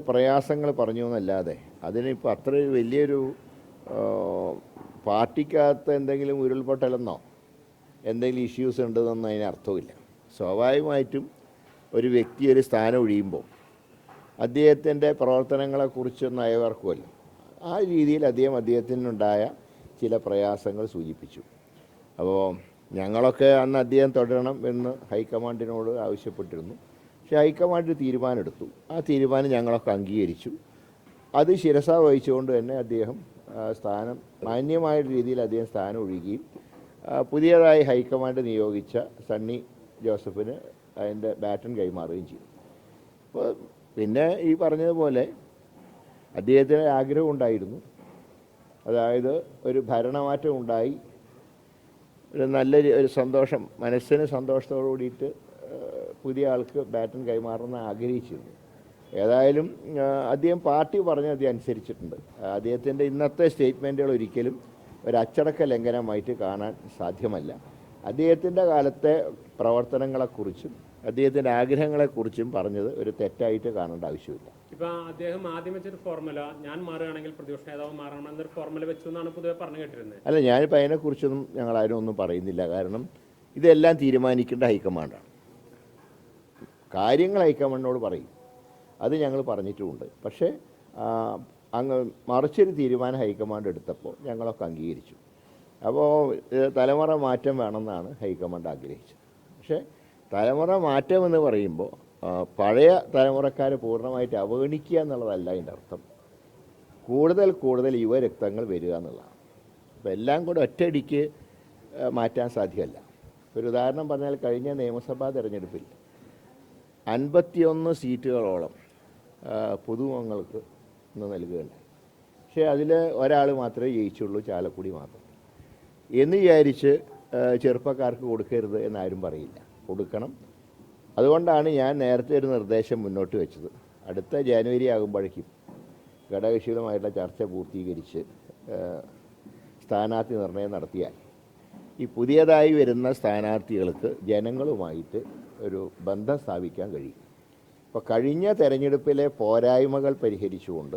പ്രയാസങ്ങൾ പറഞ്ഞു എന്നല്ലാതെ അതിനിപ്പോൾ അത്ര വലിയൊരു പാർട്ടിക്കകത്ത് എന്തെങ്കിലും ഉരുൾപൊട്ടലെന്നോ എന്തെങ്കിലും ഇഷ്യൂസ് ഉണ്ടെന്നൊന്നും അതിന് അർത്ഥമില്ല. സ്വാഭാവികമായിട്ടും ഒരു വ്യക്തി ഒരു സ്ഥാനം ഒഴിയുമ്പോൾ അദ്ദേഹത്തിന്റെ പ്രവർത്തനങ്ങളെക്കുറിച്ചൊന്നും അയവർക്കുമല്ലോ ആ രീതിയിൽ അദ്ദേഹം അദ്ദേഹത്തിനുണ്ടായ ചില പ്രയാസങ്ങൾ സൂചിപ്പിച്ചു. അപ്പോൾ ഞങ്ങളൊക്കെ അന്ന് അദ്ദേഹം തുടരണം എന്ന് ഹൈക്കമാൻഡിനോട് ആവശ്യപ്പെട്ടിരുന്നു. പക്ഷേ ഹൈക്കമാൻഡ് തീരുമാനമെടുത്തു. ആ തീരുമാനം ഞങ്ങളൊക്കെ അംഗീകരിച്ചു. അത് ശിരസ വഹിച്ചുകൊണ്ട് തന്നെ അദ്ദേഹം സ്ഥാനം മാന്യമായ രീതിയിൽ അദ്ദേഹം സ്ഥാനം ഒഴിയുകയും പുതിയതായി ഹൈക്കമാൻഡ് നിയോഗിച്ച സണ്ണി ജോസഫിന് അതിന്റെ ബാറ്റൺ കൈമാറുകയും ചെയ്തു. അപ്പോൾ പിന്നെ ഈ പറഞ്ഞതുപോലെ അദ്ദേഹത്തിന് ആഗ്രഹം ഉണ്ടായിരുന്നു. അതായത് ഒരു ഭരണമാറ്റം ഉണ്ടായി. ഒരു നല്ല ഒരു സന്തോഷം മനസ്സിന് സന്തോഷത്തോടു കൂടിയിട്ട് പുതിയ ആൾക്ക് ബാറ്റൺ കൈമാറുന്ന ആഗ്രഹിച്ചിരുന്നു ഏതായാലും അദ്ദേഹം പാർട്ടി പറഞ്ഞ അദ്ദേഹം അനുസരിച്ചിട്ടുണ്ട്. അദ്ദേഹത്തിന്റെ ഇന്നത്തെ സ്റ്റേറ്റ്മെന്റുകൾ ഒരിക്കലും ഒരു അച്ചടക്ക ലംഘനമായിട്ട് കാണാൻ സാധ്യമല്ല. അദ്ദേഹത്തിന്റെ കാലത്തെ പ്രവർത്തനങ്ങളെക്കുറിച്ചും അദ്ദേഹത്തിന്റെ ആഗ്രഹങ്ങളെക്കുറിച്ചും പറഞ്ഞത് ഒരു തെറ്റായിട്ട് കാണേണ്ട ആവശ്യമില്ല. ഇപ്പം അദ്ദേഹം ആദ്യം വെച്ചൊരു ഫോർമുല ഞാൻ മാറുകയാണെങ്കിൽ പ്രതിപക്ഷ നേതാവ് മാറണം എന്നൊരു ഫോർമുല വെച്ചു എന്നാണ് പൊതുവെ പറഞ്ഞു കേട്ടിരുന്നത്. അല്ല ഞാനിപ്പോൾ അതിനെക്കുറിച്ചൊന്നും ഞങ്ങൾ ആരും ഒന്നും പറയുന്നില്ല. കാരണം ഇതെല്ലാം തീരുമാനിക്കേണ്ട ഹൈക്കമാൻഡാണ്. കാര്യങ്ങൾ ഹൈക്കമാൻഡിനോട് പറയും. അത് ഞങ്ങൾ പറഞ്ഞിട്ടുമുണ്ട്. പക്ഷേ അങ്ങ് മറിച്ചൊരു തീരുമാനം ഹൈക്കമാൻഡ് എടുത്തപ്പോൾ ഞങ്ങളൊക്കെ അംഗീകരിച്ചു. അപ്പോൾ തലമുറ മാറ്റം വേണമെന്നാണ് ഹൈക്കമാൻഡ് ആഗ്രഹിച്ചത്. പക്ഷേ തലമുറ മാറ്റം എന്ന് പറയുമ്പോൾ പഴയ തലമുറക്കാരെ പൂർണമായിട്ട് അവഗണിക്കുക എന്നുള്ളതല്ല അതിന്റെ അർത്ഥം. കൂടുതൽ കൂടുതൽ യുവരക്തങ്ങൾ വരിക എന്നുള്ളതാണ്. അപ്പോൾ എല്ലാം കൂടെ ഒറ്റയടിക്ക് മാറ്റാൻ സാധ്യമല്ല. ഒരു ഉദാഹരണം പറഞ്ഞാൽ കഴിഞ്ഞ നിയമസഭാ തെരഞ്ഞെടുപ്പിൽ അൻപത്തിയൊന്ന് സീറ്റുകളോളം പുതുമുഖങ്ങൾക്ക് ഇന്ന് നൽകുകയുണ്ടായി. പക്ഷേ അതിൽ ഒരാൾ മാത്രമേ ജയിച്ചുള്ളൂ ചാലക്കുടി മാത്രം. എന്ന് വിചാരിച്ച് ചെറുപ്പക്കാർക്ക് കൊടുക്കരുത് എന്നാരും പറയില്ല. കൊടുക്കണം. അതുകൊണ്ടാണ് ഞാൻ നേരത്തെ ഒരു നിർദ്ദേശം മുന്നോട്ട് വെച്ചത്. അടുത്ത ജാനുവരി ആകുമ്പോഴേക്കും ഘടകകക്ഷികളുമായിട്ടുള്ള ചർച്ച പൂർത്തീകരിച്ച് സ്ഥാനാർത്ഥി നിർണയം നടത്തിയാൽ ഈ പുതിയതായി വരുന്ന സ്ഥാനാർത്ഥികൾക്ക് ജനങ്ങളുമായിട്ട് ഒരു ബന്ധം സ്ഥാപിക്കാൻ കഴിയും. അപ്പോൾ കഴിഞ്ഞ തെരഞ്ഞെടുപ്പിലെ പോരായ്മകൾ പരിഹരിച്ചുകൊണ്ട്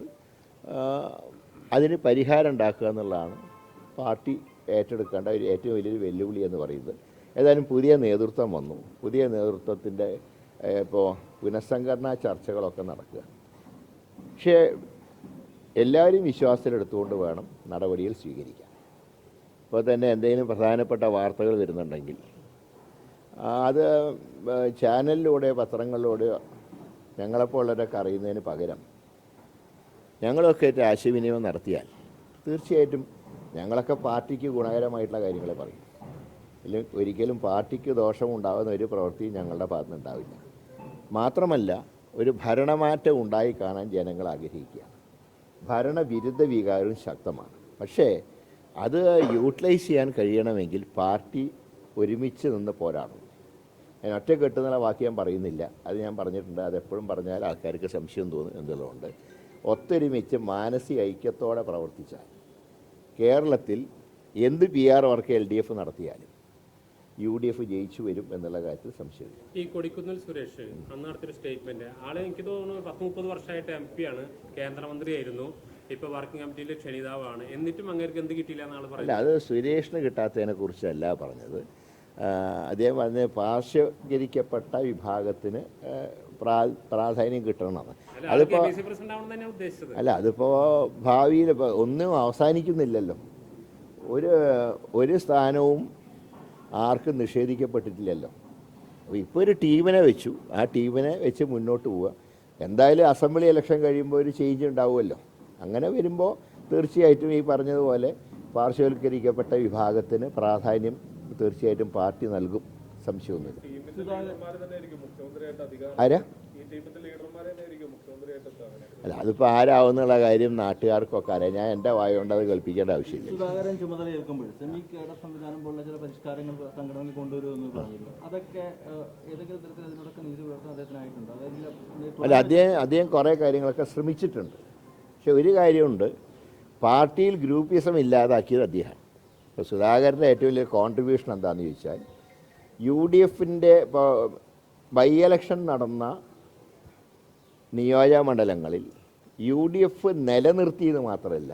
അതിന് പരിഹാരം ഉണ്ടാക്കുക എന്നുള്ളതാണ് പാർട്ടി ഏറ്റെടുക്കേണ്ട ഒരു ഏറ്റവും വലിയൊരു വെല്ലുവിളി എന്ന് പറയുന്നത്. ഏതായാലും പുതിയ നേതൃത്വം വന്നു. പുതിയ നേതൃത്വത്തിന്റെ ഇപ്പോൾ പുനഃസംഘടനാ ചർച്ചകളൊക്കെ നടക്കുക. പക്ഷേ എല്ലാവരും വിശ്വാസത്തിലെടുത്തുകൊണ്ട് വേണം നടപടികൾ സ്വീകരിക്കാൻ. ഇപ്പോൾ തന്നെ എന്തെങ്കിലും പ്രധാനപ്പെട്ട വാർത്തകൾ വരുന്നുണ്ടെങ്കിൽ അത് ചാനലിലൂടെ പത്രങ്ങളിലൂടെയോ ഞങ്ങളെപ്പോലുള്ളവരൊക്കെ അറിയുന്നതിന് പകരം ഞങ്ങളൊക്കെ ആയിട്ട് ആശയവിനിമയം നടത്തിയാൽ തീർച്ചയായിട്ടും ഞങ്ങളൊക്കെ പാർട്ടിക്ക് ഗുണകരമായിട്ടുള്ള കാര്യങ്ങൾ പറയും. അല്ലെങ്കിൽ ഒരിക്കലും പാർട്ടിക്ക് ദോഷമുണ്ടാകുന്ന ഒരു പ്രവൃത്തിയും ഞങ്ങളുടെ ഭാഗത്ത് ഉണ്ടാവില്ല. മാത്രമല്ല ഒരു ഭരണമാറ്റം ഉണ്ടായി കാണാൻ ജനങ്ങൾ ആഗ്രഹിക്കുക. ഭരണവിരുദ്ധ വികാരവും ശക്തമാണ്. പക്ഷേ അത് യൂട്ടിലൈസ് ചെയ്യാൻ കഴിയണമെങ്കിൽ പാർട്ടി ഒരുമിച്ച് നിന്ന് പോരാടണം. ഞാൻ ഒറ്റ കെട്ടുന്നുള്ള വാക്ക് ഞാൻ പറയുന്നില്ല. അത് ഞാൻ പറഞ്ഞിട്ടുണ്ട്. അതെപ്പോഴും പറഞ്ഞാൽ ആൾക്കാർക്ക് സംശയം തോന്നും എന്നുള്ളതുകൊണ്ട് ഒത്തൊരുമിച്ച് മാനസിക ഐക്യത്തോടെ പ്രവർത്തിച്ചാൽ കേരളത്തിൽ എന്ത് P R work L D F നടത്തിയാലും യു ഡി എഫ് ജയിച്ചു വരും എന്നുള്ള കാര്യത്തിൽ സംശയമില്ല. ഈ കൊടിക്കുന്നിൽ സുരേഷ് അന്ന് നടത്തിയൊരു സ്റ്റേറ്റ്മെന്റ്. ആളെ എനിക്ക് തോന്നുന്നു പത്ത് മുപ്പത് വർഷമായിട്ട് എം പി ആണ്. കേന്ദ്രമന്ത്രിയായിരുന്നു. ഇപ്പൊ വർക്കിംഗ് കമ്മിറ്റിയിലെ ക്ഷണിതാവാണ്. എന്നിട്ടും അങ്ങേർക്ക് എന്ത് കിട്ടിയില്ല എന്നാണ് അല്ല അത് സുരേഷിന് കിട്ടാത്തതിനെ കുറിച്ചല്ല പറഞ്ഞത്. അദ്ദേഹം പറഞ്ഞ പാർശ്വീകരിക്കപ്പെട്ട വിഭാഗത്തിന് പ്രാ- പ്രാധാന്യം കിട്ടണം അതിപ്പോൾ അല്ല അതിപ്പോൾ ഭാവിയിൽ ഇപ്പോൾ ഒന്നും അവസാനിക്കുന്നില്ലല്ലോ. ഒരു ഒരു സ്ഥാനവും ആർക്കും നിഷേധിക്കപ്പെട്ടിട്ടില്ലല്ലോ. അപ്പോൾ ഇപ്പോൾ ഒരു ടീമിനെ വെച്ചു. ആ ടീമിനെ വെച്ച് മുന്നോട്ട് പോവുക. എന്തായാലും അസംബ്ലി ഇലക്ഷൻ കഴിയുമ്പോൾ ഒരു ചേഞ്ച് ഉണ്ടാവുമല്ലോ. അങ്ങനെ വരുമ്പോൾ തീർച്ചയായിട്ടും ഈ പറഞ്ഞതുപോലെ പാർശ്വവൽക്കരിക്കപ്പെട്ട വിഭാഗത്തിന് പ്രാധാന്യം തീർച്ചയായിട്ടും പാർട്ടി നൽകും. സംശയമൊന്നുമില്ല. ആരാ? അല്ല അതിപ്പോൾ ആരാവുന്നുള്ള കാര്യം നാട്ടുകാർക്കൊക്കെ അറിയാം. ഞാൻ എന്റെ വായുകൊണ്ട് അത് കേൾപ്പിക്കേണ്ട ആവശ്യമില്ല. സുധാകരൻ ചുമതല ഏൽക്കുമ്പോൾ സെമി കേഡർ സംവിധാനം പോലുള്ള ചില പരിഷ്കാരങ്ങൾ സംഘടനയിൽ കൊണ്ടുവരുമെന്ന് പറഞ്ഞിരുന്നു. അതൊക്കെ ഏതെങ്കിലും തരത്തിൽ അതിനോടൊക്കെ നീതി പുലർത്താൻ അദ്ദേഹത്തിനായിട്ടുണ്ട്. അതായത് അല്ല അദ്ദേഹം അദ്ദേഹം കുറേ കാര്യങ്ങളൊക്കെ ശ്രമിച്ചിട്ടുണ്ട്. പക്ഷെ ഒരു കാര്യമുണ്ട്. പാർട്ടിയിൽ ഗ്രൂപ്പിസം ഇല്ലാതാക്കിയത് അദ്ദേഹം ഇപ്പോൾ സുധാകരന്റെ ഏറ്റവും വലിയ കോൺട്രിബ്യൂഷൻ എന്താണെന്ന് ചോദിച്ചാൽ യു ഡി എഫിന്റെ ഇപ്പോൾ ബൈ എലക്ഷൻ നടന്ന നിയോജക മണ്ഡലങ്ങളിൽ യു ഡി എഫ് നിലനിർത്തിയത് മാത്രമല്ല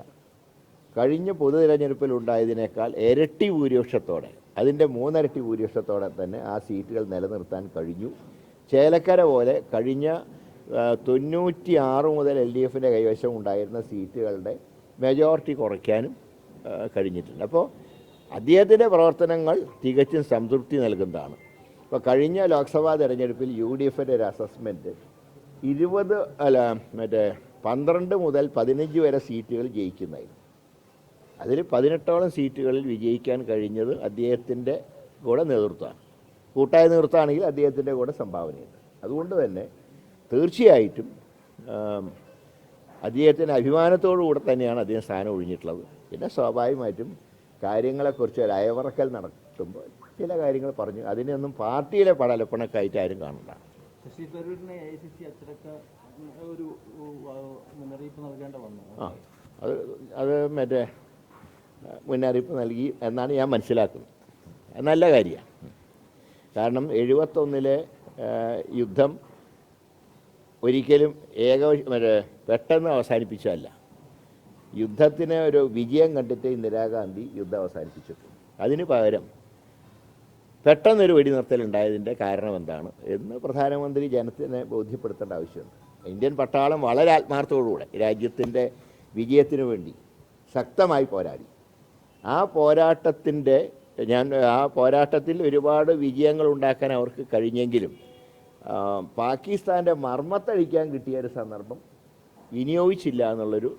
കഴിഞ്ഞ പൊതു തിരഞ്ഞെടുപ്പിലുണ്ടായതിനേക്കാൾ ഇരട്ടി ഭൂരിപക്ഷത്തോടെ അതിന്റെ മൂന്നിരട്ടി ഭൂരിപക്ഷത്തോടെ തന്നെ ആ സീറ്റുകൾ നിലനിർത്താൻ കഴിഞ്ഞു. ചേലക്കര പോലെ കഴിഞ്ഞ തൊണ്ണൂറ്റി ആറ് മുതൽ എൽ ഡി എഫിന്റെ കൈവശം ഉണ്ടായിരുന്ന സീറ്റുകളുടെ മെജോറിറ്റി കുറയ്ക്കാനും കഴിഞ്ഞിട്ടുണ്ട്. അപ്പോൾ അദ്ദേഹത്തിന്റെ പ്രവർത്തനങ്ങൾ തികച്ചും സംതൃപ്തി നൽകുന്നതാണ്. ഇപ്പോൾ കഴിഞ്ഞ ലോക്സഭാ തെരഞ്ഞെടുപ്പിൽ യു ഡി എഫിന്റെ ഒരു അസസ്മെന്റ് ഇരുപത് അല്ല മറ്റേ പന്ത്രണ്ട് മുതൽ പതിനഞ്ച് വരെ സീറ്റുകൾ ജയിക്കുന്നതായിരുന്നു. അതിൽ പതിനെട്ടോളം സീറ്റുകളിൽ വിജയിക്കാൻ കഴിഞ്ഞത് അദ്ദേഹത്തിന്റെ കൂടെ നേതൃത്വമാണ്. കൂട്ടായ നേതൃത്വമാണെങ്കിൽ അദ്ദേഹത്തിന്റെ കൂടെ സംഭാവനയുണ്ട്. അതുകൊണ്ട് തന്നെ തീർച്ചയായിട്ടും അദ്ദേഹത്തിന്റെ അഭിമാനത്തോടു കൂടെ തന്നെയാണ് അദ്ദേഹം സ്ഥാനം ഒഴിഞ്ഞിട്ടുള്ളത്. പിന്നെ സ്വാഭാവികമായിട്ടും കാര്യങ്ങളെക്കുറിച്ച് ഒരു അയവറക്കൽ നടത്തുമ്പോൾ ചില കാര്യങ്ങൾ പറഞ്ഞു. അതിനൊന്നും പാർട്ടിയിലെ പടലപ്പണക്കായിട്ട് ആരും കാണണ്ട. ശശി തരൂരിനെ എ ഐ സി സി അച്ചടക്ക ഒരു ഉ, മുന്നറിയിപ്പ് നൽകേണ്ട വന്നു. ആ അത് അത് മറ്റേ മുന്നറിയിപ്പ് നൽകി എന്നാണ് ഞാൻ മനസ്സിലാക്കുന്നത്. നല്ല കാര്യമാണ്. കാരണം എഴുപത്തൊന്നിലെ യുദ്ധം ഒരിക്കലും ഏക മറ്റേ പെട്ടെന്ന് അവസാനിപ്പിച്ചതല്ല. യുദ്ധത്തിന് ഒരു വിജയം കണ്ടിട്ട് ഇന്ദിരാഗാന്ധി യുദ്ധം അവസാനിപ്പിച്ചിട്ടുണ്ട് അതിന് പകരം പെട്ടെന്നൊരു വെടിനിർത്തലുണ്ടായതിന്റെ കാരണം എന്താണ് എന്ന് പ്രധാനമന്ത്രി ജനത്തിനെ ബോധ്യപ്പെടുത്തേണ്ട ആവശ്യമുണ്ട്. ഇന്ത്യൻ പട്ടാളം വളരെ ആത്മാർത്ഥത്തോടുകൂടെ രാജ്യത്തിന്റെ വിജയത്തിനു വേണ്ടി ശക്തമായി പോരാടി. ആ പോരാട്ടത്തിന്റെ ഞാൻ ആ പോരാട്ടത്തിൽ ഒരുപാട് വിജയങ്ങൾ ഉണ്ടാക്കാൻ അവർക്ക് കഴിഞ്ഞെങ്കിലും പാകിസ്ഥാന്റെ മർമ്മത്തഴിക്കാൻ കിട്ടിയ ഒരു സന്ദർഭം വിനിയോഗിച്ചില്ല എന്നുള്ളൊരു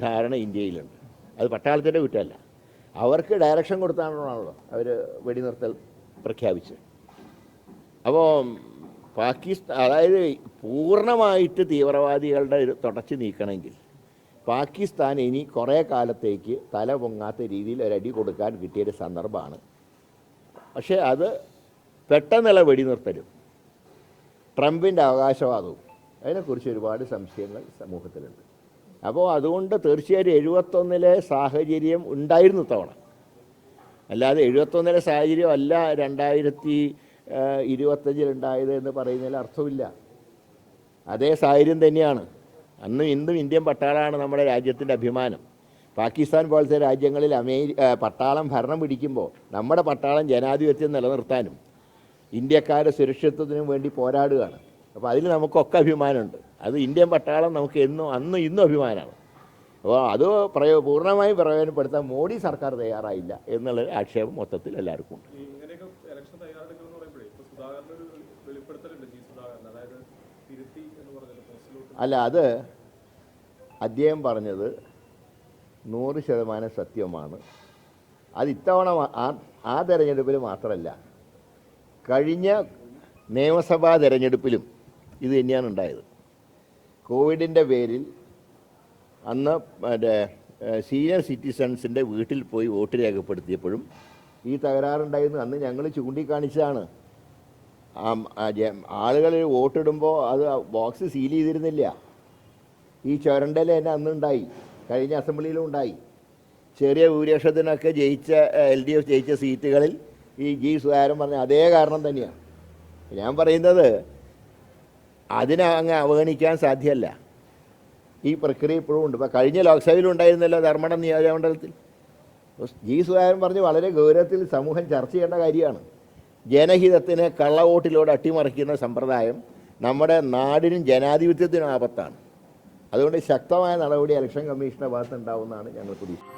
ധാരണ ഇന്ത്യയിലുണ്ട്. അത് പട്ടാളത്തിന്റെ കുറ്റമല്ല. അവർക്ക് ഡയറക്ഷൻ കൊടുത്താണല്ലോ അവർ വെടിനിർത്തൽ പ്രഖ്യാപിച്ചത്. അപ്പോൾ പാകിസ്ഥാൻ അതായത് പൂർണമായിട്ട് തീവ്രവാദികളുടെ ഒരു തുടച്ചു നീക്കണമെങ്കിൽ പാകിസ്ഥാൻ ഇനി കുറേ കാലത്തേക്ക് തല പൊങ്ങാത്ത രീതിയിൽ ഒരടി കൊടുക്കാൻ കിട്ടിയൊരു സന്ദർഭമാണ്. പക്ഷേ അത് പെട്ടെന്നുള്ള വെടിനിർത്തലും ട്രംപിന്റെ അവകാശവാദവും അതിനെക്കുറിച്ച് ഒരുപാട് സംശയങ്ങൾ സമൂഹത്തിലുണ്ട്. അപ്പോൾ അതുകൊണ്ട് തീർച്ചയായും എഴുപത്തൊന്നിലെ സാഹചര്യം ഉണ്ടായിരുന്നു തവണ അല്ലാതെ എഴുപത്തൊന്നിലെ സാഹചര്യം അല്ല രണ്ടായിരത്തി ഇരുപത്തഞ്ചിലുണ്ടായത് എന്ന് പറയുന്നതിൽ അർത്ഥമില്ല. അതേ സാഹചര്യം തന്നെയാണ്. അന്നും ഇന്നും ഇന്ത്യൻ പട്ടാളമാണ് നമ്മുടെ രാജ്യത്തിന്റെ അഭിമാനം. പാകിസ്ഥാൻ പോലത്തെ രാജ്യങ്ങളിൽ അമേരി പട്ടാളം ഭരണം പിടിക്കുമ്പോൾ നമ്മുടെ പട്ടാളം ജനാധിപത്യം നിലനിർത്താനും ഇന്ത്യക്കാരുടെ സുരക്ഷിതത്വത്തിനും വേണ്ടി പോരാടുകയാണ്. അപ്പോൾ അതിൽ നമുക്കൊക്കെ അഭിമാനമുണ്ട്. അത് ഇന്ത്യൻ പട്ടാളം നമുക്ക് എന്നും അന്നും ഇന്നും അഭിമാനമാണ്. അപ്പോൾ അത് പ്രയോ പൂർണമായും പ്രയോജനപ്പെടുത്താൻ മോഡി സർക്കാർ തയ്യാറായില്ല എന്നുള്ള ആക്ഷേപം മൊത്തത്തിൽ എല്ലാവർക്കും ഉണ്ട്. അല്ല അത് അദ്ദേഹം പറഞ്ഞത് നൂറ് ശതമാനം സത്യമാണ്. അത് ഇത്തവണ ആ തെരഞ്ഞെടുപ്പിൽ മാത്രമല്ല കഴിഞ്ഞ നിയമസഭാ തെരഞ്ഞെടുപ്പിലും ഇത് തന്നെയാണ് ഉണ്ടായത്. കോവിഡിന്റെ പേരിൽ അന്ന് മറ്റേ സീനിയർ സിറ്റിസൺസിന്റെ വീട്ടിൽ പോയി വോട്ട് രേഖപ്പെടുത്തിയപ്പോഴും ഈ തകരാറുണ്ടായിരുന്നു. അന്ന് ഞങ്ങൾ ചൂണ്ടിക്കാണിച്ചതാണ്. ആളുകൾ വോട്ടിടുമ്പോൾ അത് ബോക്സ് സീൽ ചെയ്തിരുന്നില്ല. ഈ ചുരണ്ടൽ തന്നെ അന്നുണ്ടായി. കഴിഞ്ഞ അസംബ്ലിയിലും ഉണ്ടായി. ചെറിയ ഭൂരിപക്ഷത്തിനൊക്കെ ജയിച്ച എൽ ഡി എഫ് ജയിച്ച സീറ്റുകളിൽ ഈ ജി സുധാകരൻ പറഞ്ഞ അതേ കാരണം തന്നെയാണ്. ഞാൻ പറയുന്നത് അതിനെ അങ്ങ് അവഗണിക്കാൻ സാധ്യമല്ല ഈ പ്രക്രിയ ഇപ്പോഴും ഉണ്ട്. ഇപ്പോൾ കഴിഞ്ഞ ലോക്സഭയിൽ ഉണ്ടായിരുന്നല്ലോ ധർമ്മടം നിയോജകമണ്ഡലത്തിൽ. ജി സുധാകരൻ പറഞ്ഞ് വളരെ ഗൗരവത്തിൽ സമൂഹം ചർച്ച ചെയ്യേണ്ട കാര്യമാണ്. ജനഹിതത്തിനെ കള്ളവോട്ടിലൂടെ അട്ടിമറിക്കുന്ന സമ്പ്രദായം നമ്മുടെ നാടിനും ജനാധിപത്യത്തിനും ആപത്താണ്. അതുകൊണ്ട് ശക്തമായ നടപടി ഇലക്ഷൻ കമ്മീഷന്റെ ഭാഗത്ത് ഉണ്ടാവുമെന്നാണ് ഞങ്ങൾ പ്രതീക്ഷിക്കുന്നത്.